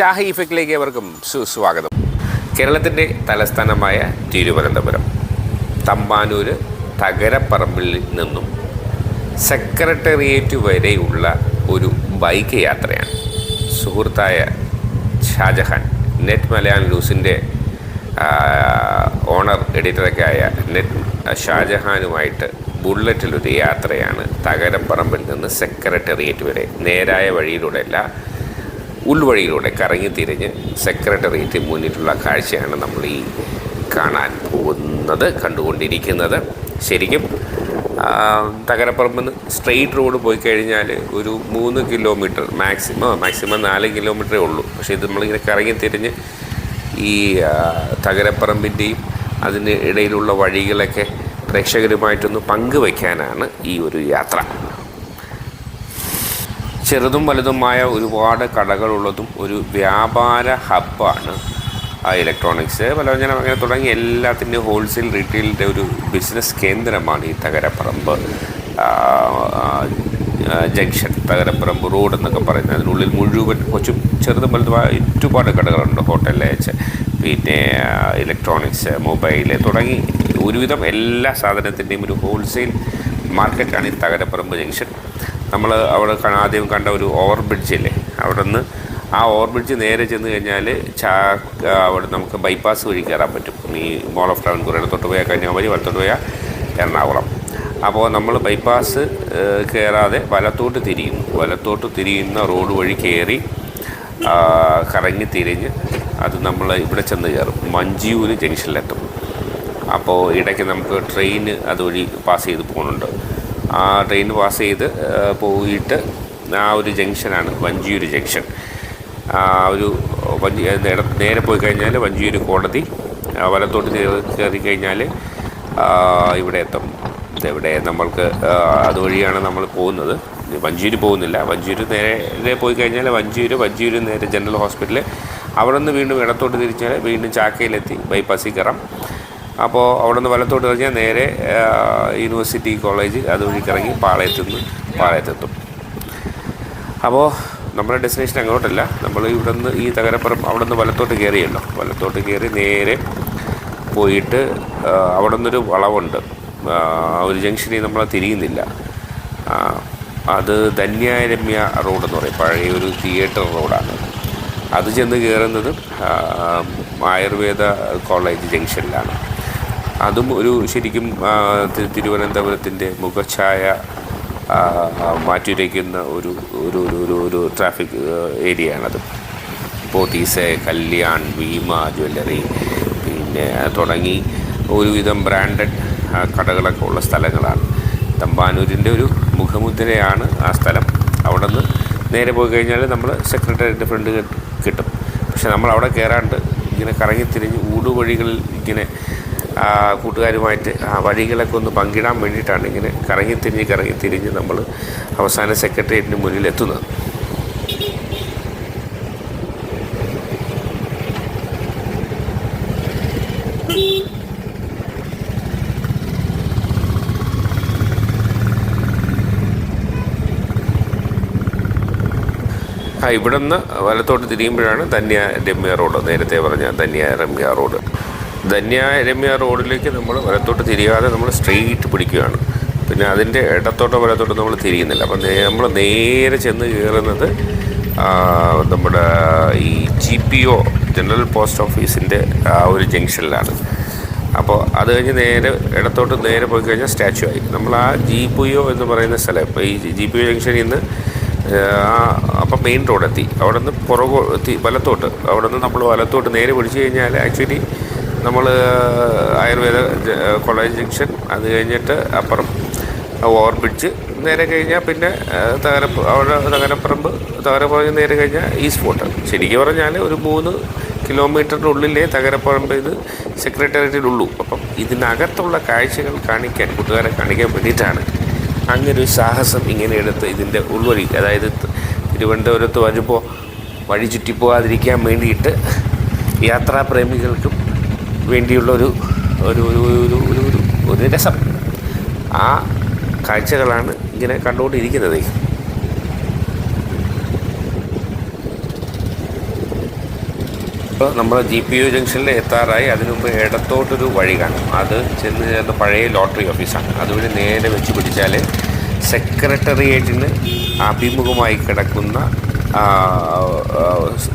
ഷാഹി ഇഫക്റ്റിലേക്ക് അവർക്കും സുസ്വാഗതം കേരളത്തിന്റെ തലസ്ഥാനമായ തിരുവനന്തപുരം തമ്പാനൂര് തകരപ്പറമ്പിൽ നിന്നും സെക്രട്ടേറിയറ്റ് വരെയുള്ള ഒരു ബൈക്ക് യാത്രയാണ്. സുഹൃത്തായ ഷാജഹാൻ നെറ്റ് മലയാളം ന്യൂസിന്റെ ഓണർ എഡിറ്ററൊക്കെ ആയ നെറ്റ് ഷാജഹാനുമായിട്ട് ബുള്ളറ്റിലൊരു യാത്രയാണ് തകരപ്പറമ്പിൽ നിന്ന് സെക്രട്ടേറിയറ്റ് വരെ. നേരായ വഴിയിലൂടെ അല്ല ഉൾവഴിയിലൂടെ കറങ്ങി തിരിഞ്ഞ് സെക്രട്ടറിയേറ്റ് മുന്നിട്ടുള്ള കാഴ്ചയാണ് നമ്മൾ ഈ കാണാൻ പോകുന്നത് കണ്ടുകൊണ്ടിരിക്കുന്നത്. ശരിക്കും നിന്ന് സ്ട്രെയിറ്റ് റോഡ് പോയി കഴിഞ്ഞാൽ ഒരു മൂന്ന് കിലോമീറ്റർ മാക്സിമം മാക്സിമം നാല് കിലോമീറ്ററേ ഉള്ളൂ. പക്ഷേ ഇത് നമ്മളിങ്ങനെ കറങ്ങി തിരിഞ്ഞ് ഈ തകരപ്പറമ്പിന്റെയും അതിന് ഇടയിലുള്ള വഴികളൊക്കെ പ്രേക്ഷകരുമായിട്ടൊന്ന് പങ്കുവയ്ക്കാനാണ് ഈ ഒരു യാത്ര. ചെറുതും വലുതുമായ ഒരുപാട് കടകളുള്ളതും ഒരു വ്യാപാര ഹബ്ബാണ് ഇലക്ട്രോണിക്സ് പലവ്യഞ്ജനം അങ്ങനെ തുടങ്ങി എല്ലാത്തിന്റെയും ഹോൾസെയിൽ റീറ്റെയിലിന്റെ ഒരു ബിസിനസ് കേന്ദ്രമാണ് ഈ തകരപ്പറമ്പ്. ജംഗ്ഷൻ തകരപ്പറമ്പ് റോഡ് എന്നൊക്കെ പറയുന്നത്. അതിനുള്ളിൽ മുഴുവൻ കൊച്ചും ചെറുതും വലുതുമായ ഒരുപാട് കടകളുണ്ട്. ഹോട്ടൽ അയച്ച് പിന്നെ ഇലക്ട്രോണിക്സ് മൊബൈൽ തുടങ്ങി ഒരുവിധം എല്ലാ സാധനത്തിന്റെയും ഒരു ഹോൾസെയിൽ മാർക്കറ്റാണ് ഈ തകരപ്പറമ്പ് ജംഗ്ഷൻ നമ്മൾ അവിടെ ആദ്യം കണ്ട ഒരു ഓവർ ബ്രിഡ്ജ് അല്ലേ അവിടെ നിന്ന് ആ ഓവർ ബ്രിഡ്ജ് നേരെ ചെന്ന് കഴിഞ്ഞാൽ ചാ അവിടെ നമുക്ക് ബൈപ്പാസ് വഴി കയറാൻ പറ്റും. ഈ മോൾ ഓഫ് ടൗൺ കുറേ തൊട്ട് പോയാൽ കന്യാകുമാരി വലത്തോട്ട് പോയാൽ എറണാകുളം. അപ്പോൾ നമ്മൾ ബൈപ്പാസ് കയറാതെ വലത്തോട്ട് തിരിയുന്നു. വലത്തോട്ട് തിരിയുന്ന റോഡ് വഴി കയറി കറങ്ങി തിരിഞ്ഞ് അത് നമ്മൾ ഇവിടെ ചെന്ന് കയറും മഞ്ചിയൂർ ജംഗ്ഷനിലെത്തും. അപ്പോൾ ഇടയ്ക്ക് നമുക്ക് ട്രെയിൻ അതുവഴി പാസ് ചെയ്ത് പോകുന്നുണ്ട് ആ ട്രെയിൻ പാസ് ചെയ്ത് പോയിട്ട് ആ ഒരു ജംഗ്ഷനാണ് വഞ്ചിയൂർ ജംഗ്ഷൻ. ആ ഒരു വഞ്ചി നേരെ പോയി കഴിഞ്ഞാൽ വഞ്ചിയൂർ കോടതി വലത്തോട്ട് കയറി കഴിഞ്ഞാൽ ഇവിടെ എത്തും. ഇവിടെ നമ്മൾക്ക് അതുവഴിയാണ് നമ്മൾ പോകുന്നത്. വഞ്ചിയൂർ പോകുന്നില്ല. വഞ്ചിയൂർ നേരെ പോയി കഴിഞ്ഞാൽ വഞ്ചിയൂർ വഞ്ചിയൂർ നേരെ ജനറൽ ഹോസ്പിറ്റൽ അവിടെ നിന്ന് വീണ്ടും ഇടത്തോട്ട് തിരിച്ചാൽ വീണ്ടും ചാക്കയിലെത്തി ബൈപ്പാസിൽ കയറാം. അപ്പോൾ അവിടെ നിന്ന് വലത്തോട്ട് കഴിഞ്ഞാൽ നേരെ യൂണിവേഴ്സിറ്റി കോളേജ് അതുവഴി പാളയത്തു നിന്ന് പാളയത്തെത്തും. അപ്പോൾ നമ്മുടെ ഡെസ്റ്റിനേഷൻ അങ്ങോട്ടല്ല. നമ്മൾ ഇവിടെ നിന്ന് ഈ തകരപ്പുറം അവിടെ നിന്ന് വലത്തോട്ട് കയറിയല്ലോ. വലത്തോട്ട് കയറി നേരെ പോയിട്ട് അവിടെ നിന്നൊരു വളവുണ്ട്. ഒരു ജംഗ്ഷനിൽ നമ്മൾ തിരിയുന്നില്ല. അത് ധന്യാരമ്യ റോഡ് എന്ന് പറയും. പഴയ ഒരു തിയേറ്റർ റോഡാണ്. അത് ചെന്ന് കയറുന്നത് ആയുർവേദ കോളേജ് ജംഗ്ഷനിലാണ് അതും ഒരു ശരിക്കും തിരുവനന്തപുരത്തിന്റെ മുഖഛായ ആ, ഒരു ഒരു ഒരു ഒരു ട്രാഫിക് ഏരിയയാണത് പോത്തീസ് കല്യാൺ ഭീമ ജ്വല്ലറി പിന്നെ തുടങ്ങി ഒരുവിധം ബ്രാൻഡഡ് കടകളൊക്കെ ഉള്ള സ്ഥലങ്ങളാണ്. തമ്പാനൂരിന്റെ ഒരു മുഖമുദ്രയാണ് ആ സ്ഥലം. അവിടെ നിന്ന് നേരെ പോയി കഴിഞ്ഞാൽ നമ്മൾ സെക്രട്ടറിയേറ്റ് ഫ്രണ്ട് കിട്ടും. പക്ഷെ നമ്മൾ അവിടെ കയറാണ്ട് ഇങ്ങനെ കറങ്ങിത്തിരിഞ്ഞ് ഊടുവഴികളിൽ ഇങ്ങനെ കൂട്ടുകാരുമായിട്ട് ആ വഴികളൊക്കെ ഒന്ന് പങ്കിടാൻ വേണ്ടിയിട്ടാണ് ഇങ്ങനെ കറങ്ങി തിരിഞ്ഞ് കറങ്ങി തിരിഞ്ഞ് നമ്മൾ അവസാന സെക്രട്ടേറിയറ്റിന് മുന്നിൽ എത്തുന്നത്. ആ ഇവിടുന്ന് വലത്തോട്ട് തിരിയുമ്പോഴാണ് ധന്യ രമ്യ റോഡ്. നേരത്തെ പറഞ്ഞ ധന്യ രമ്യ റോഡ്. ധന്യ രമ്യ റോഡിലേക്ക് നമ്മൾ വലത്തോട്ട് തിരിയാതെ നമ്മൾ സ്ട്രെയിറ്റ് പിടിക്കുകയാണ്. പിന്നെ അതിന്റെ ഇടത്തോട്ടോ വലത്തോട്ടോ നമ്മൾ തിരിയുന്നില്ല. അപ്പം നമ്മൾ നേരെ ചെന്ന് കയറുന്നത് നമ്മുടെ ഈ G P O general post ഓഫീസിന്റെ ആ ഒരു ജംഗ്ഷനിലാണ്. അപ്പോൾ അത് കഴിഞ്ഞ് നേരെ ഇടത്തോട്ട് നേരെ പോയി കഴിഞ്ഞാൽ സ്റ്റാച്ചു ആയി. നമ്മൾ ആ ജി പി ഒ എന്ന് പറയുന്ന സ്ഥലം ഇപ്പോൾ ഈ ജി പി ഒ ജംഗ്ഷനിൽ നിന്ന് അപ്പം മെയിൻ റോഡെത്തി. അവിടെ നിന്ന് പുറകോ വലത്തോട്ട്. അവിടെ നിന്ന് നമ്മൾ വലത്തോട്ട് നേരെ പിടിച്ചു കഴിഞ്ഞാൽ ആക്ച്വലി നമ്മൾ ആയുർവേദ കോളേജ് ജംഗ്ഷൻ അത് കഴിഞ്ഞിട്ട് അപ്പുറം ഓവർ ബ്രിഡ്ജ് നേരെ കഴിഞ്ഞാൽ പിന്നെ തകര അവിടെ തകരപ്പറമ്പ് തകരപ്പറമ്പ് നേരെ കഴിഞ്ഞാൽ ഈ സ്പോട്ട് ശരിക്കും പറഞ്ഞാൽ ഒരു മൂന്ന് കിലോമീറ്ററിന്റെ ഉള്ളിലേ തകരപ്പറമ്പ് ഇത് സെക്രട്ടേറിയറ്റിലുള്ളൂ. അപ്പം ഇതിനകത്തുള്ള കാഴ്ചകൾ കാണിക്കാൻ കൂട്ടുകാരെ കാണിക്കാൻ വേണ്ടിയിട്ടാണ് അങ്ങനെ ഒരു സാഹസം ഇങ്ങനെ എടുത്ത് ഇതിന്റെ ഉൾവഴി അതായത് തിരുവനന്തപുരത്ത് വരുമ്പോൾ വഴി ചുറ്റിപ്പോകാതിരിക്കാൻ വേണ്ടിയിട്ട് യാത്രാപ്രേമികൾക്കും വേണ്ടിയുള്ള ഒരു ഒരു ഒരു ഒരു ഒരു ഒരു രസം. ആ കാഴ്ചകളാണ് ഇങ്ങനെ കണ്ടുകൊണ്ടിരിക്കുന്നത്. ഇപ്പോൾ നമ്മൾ ജി പി യു ജംഗ്ഷനിൽ എത്താറായി. അതിനുമുമ്പ് ഇടത്തോട്ടൊരു വഴി കാണും. അത് ചെന്ന് ചേർന്ന പഴയ ലോട്ടറി ഓഫീസാണ്. അതുവഴി നേരെ വെച്ച് പിടിച്ചാൽ സെക്രട്ടറിയേറ്റിന് അഭിമുഖമായി കിടക്കുന്ന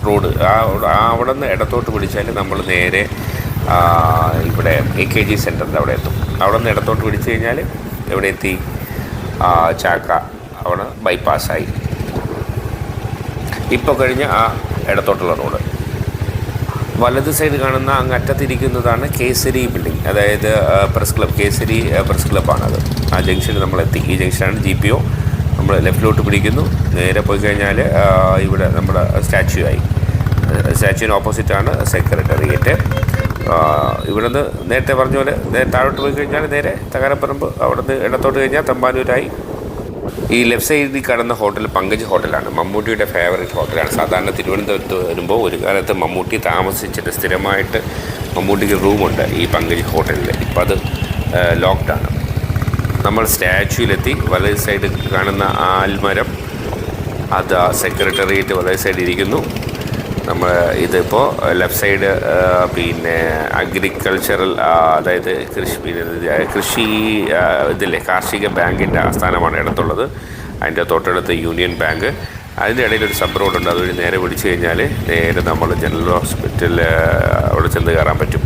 റോഡ്. ആ അവിടെ നിന്ന് ഇടത്തോട്ട് പിടിച്ചാൽ നമ്മൾ നേരെ ഇവിടെ എ കെ ജി സെന്ററിന്റെ അവിടെ എത്തും. അവിടെ നിന്ന് ഇടത്തോട്ട് പിടിച്ചു കഴിഞ്ഞാൽ എവിടെ എത്തി ചാക്ക അവിടെ ബൈപ്പാസ്സായി ഇപ്പോൾ കഴിഞ്ഞ ആ ഇടത്തോട്ടുള്ള റോഡ്. വലത് സൈഡ് കാണുന്ന അങ്ങ് അറ്റത്തിരിക്കുന്നതാണ് കേസരി ബിൽഡിംഗ് അതായത് പ്രസ് ക്ലബ് കേസരി പ്രസ് ക്ലബ്ബാണത് ആ ജംഗ്ഷനിൽ നമ്മളെത്തി. ഈ ജംഗ്ഷനാണ് ജി പി ഒ നമ്മൾ ലെഫ്റ്റിലോട്ട് പിടിക്കുന്നു. നേരെ പോയി കഴിഞ്ഞാൽ ഇവിടെ നമ്മുടെ സ്റ്റാച്യു ആയി. സ്റ്റാച്യുവിന് ഓപ്പോസിറ്റാണ് സെക്രട്ടേറിയറ്റ് ഇവിടെ നിന്ന് നേരത്തെ പറഞ്ഞ പോലെ നേരെ താഴോട്ട് പോയി കഴിഞ്ഞാൽ നേരെ തകരപ്പറമ്പ് അവിടെ നിന്ന് ഇടത്തോട്ട് കഴിഞ്ഞാൽ തമ്പാനൂരായി. ഈ ലെഫ്റ്റ് സൈഡിൽ കാണുന്ന ഹോട്ടൽ പങ്കജ് ഹോട്ടലാണ്. മമ്മൂട്ടിയുടെ ഫേവറേറ്റ് ഹോട്ടലാണ്. സാധാരണ തിരുവനന്തപുരത്ത് വരുമ്പോൾ ഒരു കാലത്ത് മമ്മൂട്ടി താമസിച്ചിട്ട് സ്ഥിരമായിട്ട് മമ്മൂട്ടിക്ക് റൂമുണ്ട് ഈ പങ്കജ് ഹോട്ടലിൽ ഇപ്പം അത് ലോക്ക്ഡാണ് നമ്മൾ സ്റ്റാച്യൂവിലെത്തി വലത് സൈഡ് കാണുന്ന ആൽമരം. അത് സെക്രട്ടേറിയറ്റ് വലത് സൈഡ് ഇരിക്കുന്നു. നമ്മൾ ഇതിപ്പോൾ ലെഫ്റ്റ് സൈഡ് പിന്നെ അഗ്രികൾച്ചറൽ അതായത് കൃഷി പിന്നെ കൃഷി ഇതില്ലേ കാർഷിക ബാങ്കിന്റെ ആസ്ഥാനമാണ് ഇടത്തുള്ളത്. അതിന്റെ തൊട്ടടുത്ത് യൂണിയൻ ബാങ്ക്. അതിന്റെ ഇടയിൽ ഒരു സബ് റോഡുണ്ട് അതുവഴി നേരെ പിടിച്ചു കഴിഞ്ഞാൽ നേരെ നമ്മൾ ജനറൽ ഹോസ്പിറ്റൽ അവിടെ ചെന്ന് കയറാൻ പറ്റും.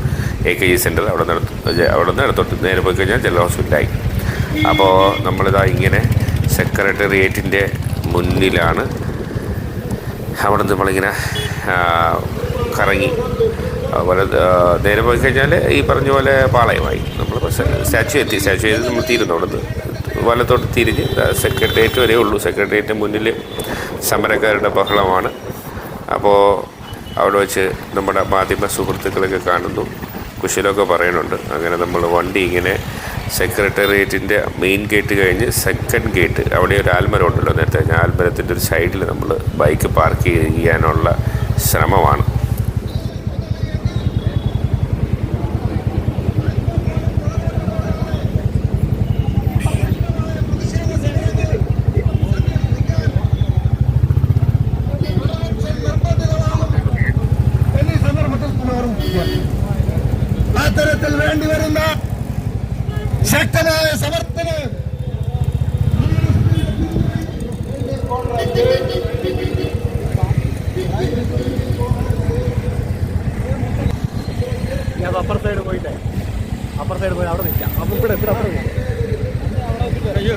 എ കെ ജി സെന്റർ അവിടെ നിന്ന് അവിടെ നിന്ന് ഇടത്തോട്ട് നേരെ പോയി കഴിഞ്ഞാൽ ജനറൽ ഹോസ്പിറ്റലായി. അപ്പോൾ നമ്മളിതാ ഇങ്ങനെ സെക്രട്ടേറിയറ്റിന്റെ മുന്നിലാണ് അവിടെ നിന്ന് നമ്മളിങ്ങനെ കറങ്ങി. അതുപോലെ നേരെ പോയി കഴിഞ്ഞാൽ ഈ പറഞ്ഞ പോലെ പാളയമായി. നമ്മൾ സ്റ്റാച്ചു എത്തി. സ്റ്റാച്ചു ചെയ്ത് നമ്മൾ തീരുന്നു അവിടെ നിന്ന് വലത്തോട്ട് തിരിഞ്ഞ് സെക്രട്ടേറിയറ്റ് വരെ ഉള്ളൂ. സെക്രട്ടേറിയറ്റ് മുന്നിൽ സമരക്കാരുടെ ബഹളമാണ്. അപ്പോൾ അവിടെ വെച്ച് നമ്മുടെ മാധ്യമ സുഹൃത്തുക്കളൊക്കെ കാണുന്നു. കുശലമൊക്കെ പറയുന്നുണ്ട് അങ്ങനെ നമ്മൾ വണ്ടി ഇങ്ങനെ സെക്രട്ടേറിയറ്റിന്റെ മെയിൻ ഗേറ്റ് കഴിഞ്ഞ് സെക്കൻഡ് ഗേറ്റ്. അവിടെ ഒരു ആൽമരം ഉണ്ടല്ലോ നേരത്തെ. ഞാൻ ആൽമരത്തിന്റെ ഒരു സൈഡിൽ നമ്മൾ ബൈക്ക് പാർക്ക് ചെയ്യാനുള്ള ശ്രമമാണ്. അത്തരത്തിൽ വേണ്ടിവരുന്ന ശക്തമായ സമർത്ഥന. ഞാൻ അപ്പർ സൈഡ് പോയിട്ടേ. അപ്പർ സൈഡ് പോയി അവിടെ നിൽക്കാം. അപ്പം ഇവിടെ എത്ര അപ്പുറം അയ്യോ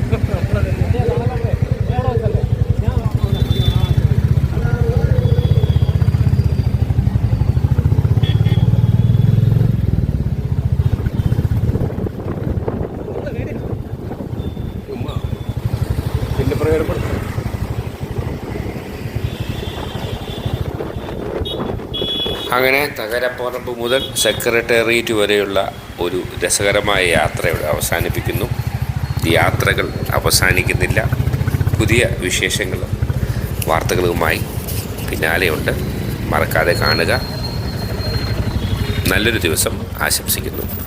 പിന്നെ പ്രയോജനപ്പെടുത്തും അങ്ങനെ തകരപ്പറമ്പ് മുതൽ സെക്രട്ടേറിയറ്റ് വരെയുള്ള ഒരു രസകരമായ യാത്ര ഇവിടെ അവസാനിപ്പിക്കുന്നു. യാത്രകൾ അവസാനിക്കുന്നില്ല. പുതിയ വിശേഷങ്ങളും വാർത്തകളുമായി പിന്നാലെയുണ്ട്. മറക്കാതെ കാണുക. നല്ലൊരു ദിവസം ആശംസിക്കുന്നു.